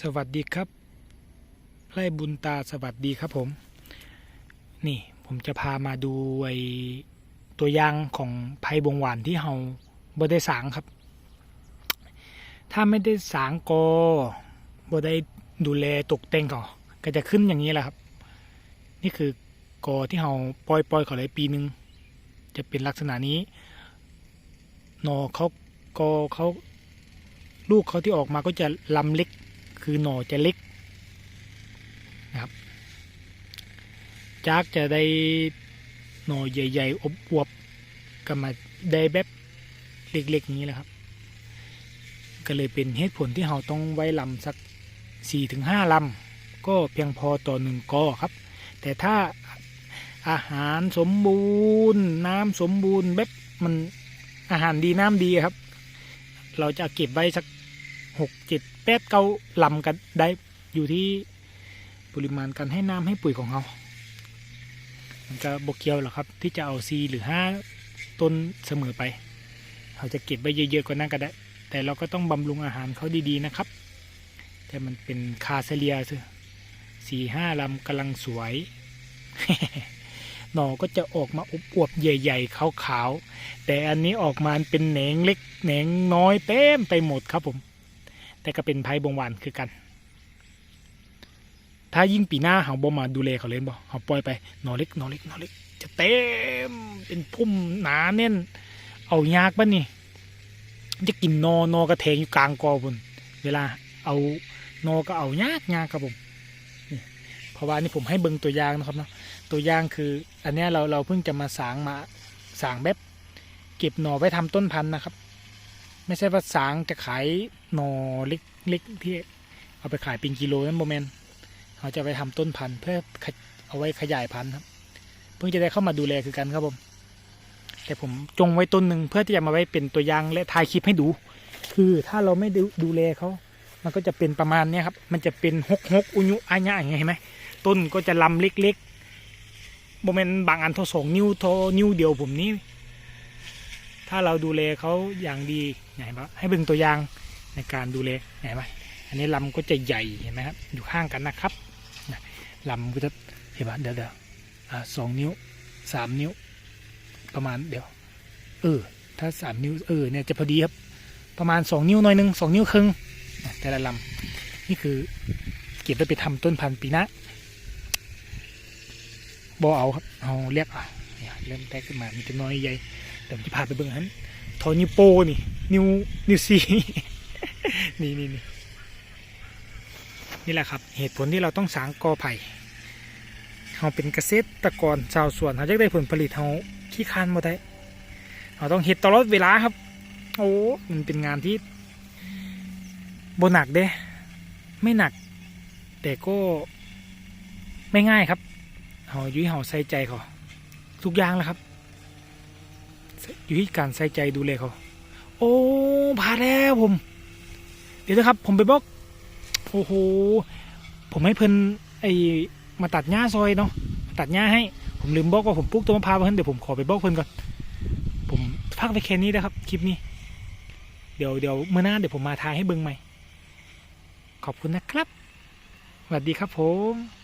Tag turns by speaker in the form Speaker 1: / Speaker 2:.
Speaker 1: สวัสดีครับไล่บุญตาสวัสดีครับผม นี่ผมจะพามาดูไอตัวอย่างของไผ่บงหวานที่เฮาบ่ได้สางครับ ถ้าไม่ได้สางกอบ่ได้ดูแลตกแต่งก่อก็จะขึ้นอย่างนี้แหละครับ นี่คือกอที่เฮาปล่อยปล่อยเขาเลยปีหนึ่งจะเป็นลักษณะนี้นอเขากอเขาลูกเขาที่ออกมาก็จะลำเล็ก คือหน่อจะเล็กนะครับจากจะได้หน่อใหญ่ๆอบอวบๆก็มาได้แบบเล็กๆนี้แหละครับ ก็เลยเป็นเหตุผลที่เราต้องไว้ลำสัก4-5ถึงลำก็เพียงพอต่อหนึ่งกอครับ แต่ถ้าอาหารสมบูรณ์ น้ำสมบูรณ์แบบมันอาหารดีน้ำดีครับ เราจะเก็บไว้สัก หกเจ็ดแปดเก้าลำกันได้อยู่ที่ปริมาณการให้น้ำให้ปุ๋ยของเรามันก็บกเกียวหรอครับ ที่จะเอาซีหรือห้าต้นเสมอไปเราจะเก็บไว้เยอะๆกว่านั้นก็ได้ แต่เราก็ต้องบำรุงอาหารเขาดีๆนะครับ แต่มันเป็นคาเซเลียซึสี่ห้าลำกำลังสวย หน่อก็จะออกมาอวบๆใหญ่ ๆ ขาวๆแต่อันนี้ออกมาเป็นแหนงเล็กแหนงน้อยเต็มไปหมดครับผม แต่ก็เป็นไผ่บงวานคือกัน ถ้ายิ่งปีหน้าเขาบ่มาดูแลเขาเลยบ่เขาปล่อยไปนอเล็กนอเล็กนอเล็ก จะเต็มเป็นพุ่มหนาแน่น เอายากปะนี่จะกินนอนอกระแทงอยู่กลางกอพุ่นเวลาเอานอก็เอายากยากครับผมเพราะว่านี่ผมให้เบิ่งตัวอย่างนะครับเนาะตัวอย่างคือ อันนี้เราเราเพิ่งจะมาสางมาสางแบบเก็บหน่อไว้ทำต้นพันธุ์นะครับ ไม่ใช่ว่าสางจะขายหน่อเล็กเล็กที่เอาไปขายเป็นกิโลนั่นโมเมนเขาจะไปทำต้นพันธุ์เพื่อเอาไว้ขยายพันธุ์ครับ เพิ่งจะได้เข้ามาดูแลคือกันครับผม แต่ผมจงไว้ต้นหนึ่งเพื่อที่จะมาไว้เป็นตัวอย่างและถ่ายคลิปให้ดู คือถ้าเราไม่ดูดูแลเขา มันก็จะเป็นประมาณนี้ครับ มันจะเป็นฮกฮกอุญุอาญะอย่างเงี้ยเห็นไหมต้นก็จะลำเล็กๆโมเมนบางอันเทอสองนิ้วเทอนิ้วเดียวผมนี้ ถ้าเราดูแลเขาอย่างดีเห็นไหมให้เบิ่งตัวอย่างในการดูแลเห็นไหมอันนี้ลำก็จะใหญ่เห็นไหมครับอยู่ข้างกันนะครับลำก็จะเห็นไหมเดี๋ยวเดี๋ยวสองนิ้วสามนิ้ว ประมาณเดี๋ยว เออ ถ้าสามนิ้วเออเนี่ยจะพอดีครับ ประมาณสองนิ้วหน่อยหนึ่งสองนิ้วครึ่งแต่ละลำนี่คือเก็บไว้ไปทำต้นพันธุ์ปีน้าบอเอาครับเอาเรียกเนี่ยเริ่มแตกขึ้นมามีแต่น้อยใหญ่ เดี๋ยวผมจะพาไปเบิ่งฮันทอนิ้วโป้นี่ นิวนิวซีนี่นี่นี่นี่แหละครับ เหตุผลที่เราต้องสางกอไผ่เราเป็นเกษตรกรชาวสวนเราจะได้ผลผลิตเราขี้คร้านมาได้เราต้องเห็ดตลอดเวลาครับ โอ้มันเป็นงานที่บหนักเด้ไม่หนัก แต่ก็ไม่ง่ายครับเราอยู่ที่เราใส่ใจเขาทุกอย่างแล้วครับ อยู่ที่การใส่ใจดูแลเขา โอ้พาแล้วผม เดี๋ยวนะครับ ผมไปบอก โอ้โห ผมให้เพิ่นไอมาตัดหญ้าซอยเนาะมาตัดหญ้าให้ ผมลืมบอกว่าผมปลูกต้นมะพร้าวไว้เพิ่นเดี๋ยวผมขอไปบอกเพิ่นก่อน ผมพักไปแค่นี้นะครับ คลิปนี้ เดี๋ยวเดี๋ยวเมื่อหน้าเดี๋ยวผมมาทายให้เบิ่งใหม่ ขอบคุณนะครับ สวัสดีครับผม